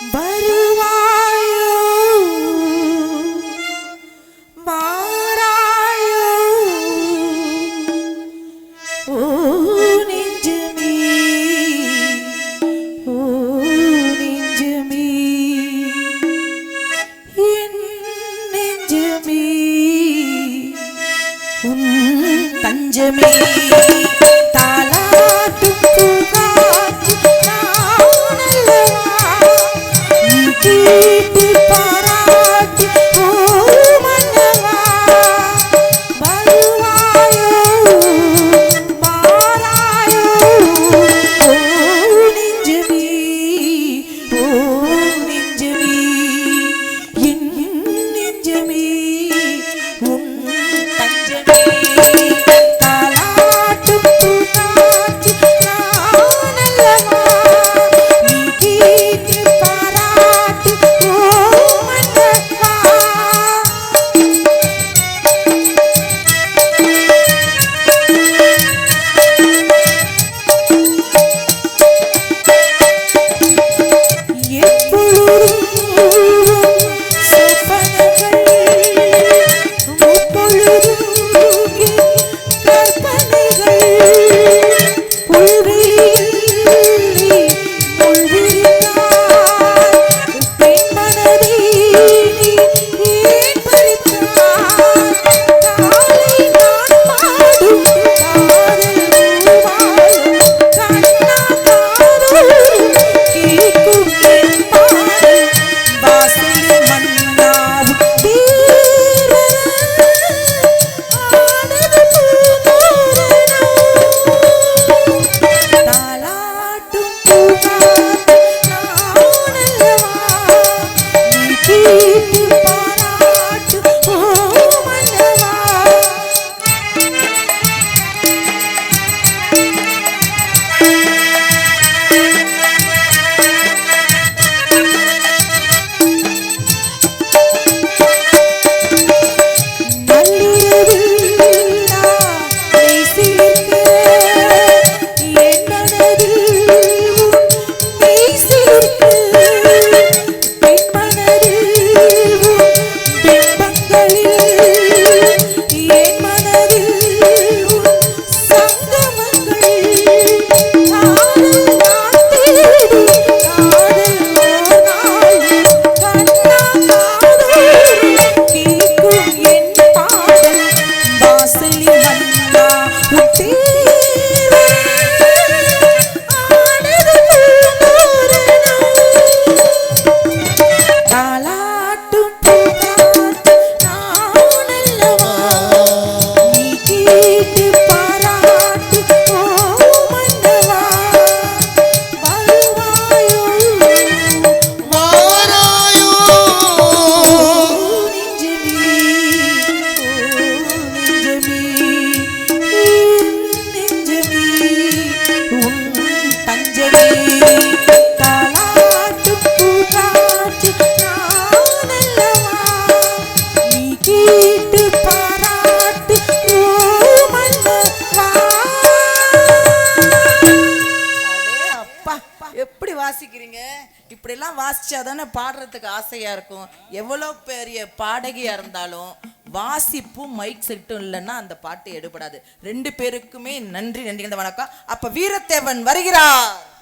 வருவாயோ? மாறாயோ? ஓ நெஞ்சுமே ஓ நெஞ்சுமே என் நெஞ்சுமே உன் தஞ்சமே You. எப்படி வாசிக்கிறீங்க? இப்படிலாம் வாசிச்சா தானே பாடுறதுக்கு ஆசையாக இருக்கும். எவ்வளோ பெரிய பாடகியாக இருந்தாலும் வாசிப்பும் மைக் செட்டும் இல்லைன்னா அந்த பாட்டு எடுபடாது. ரெண்டு பேருக்குமே நன்றி நன்றி. வணக்கம். அப்போ வீரத்தேவன் வருகிறார்.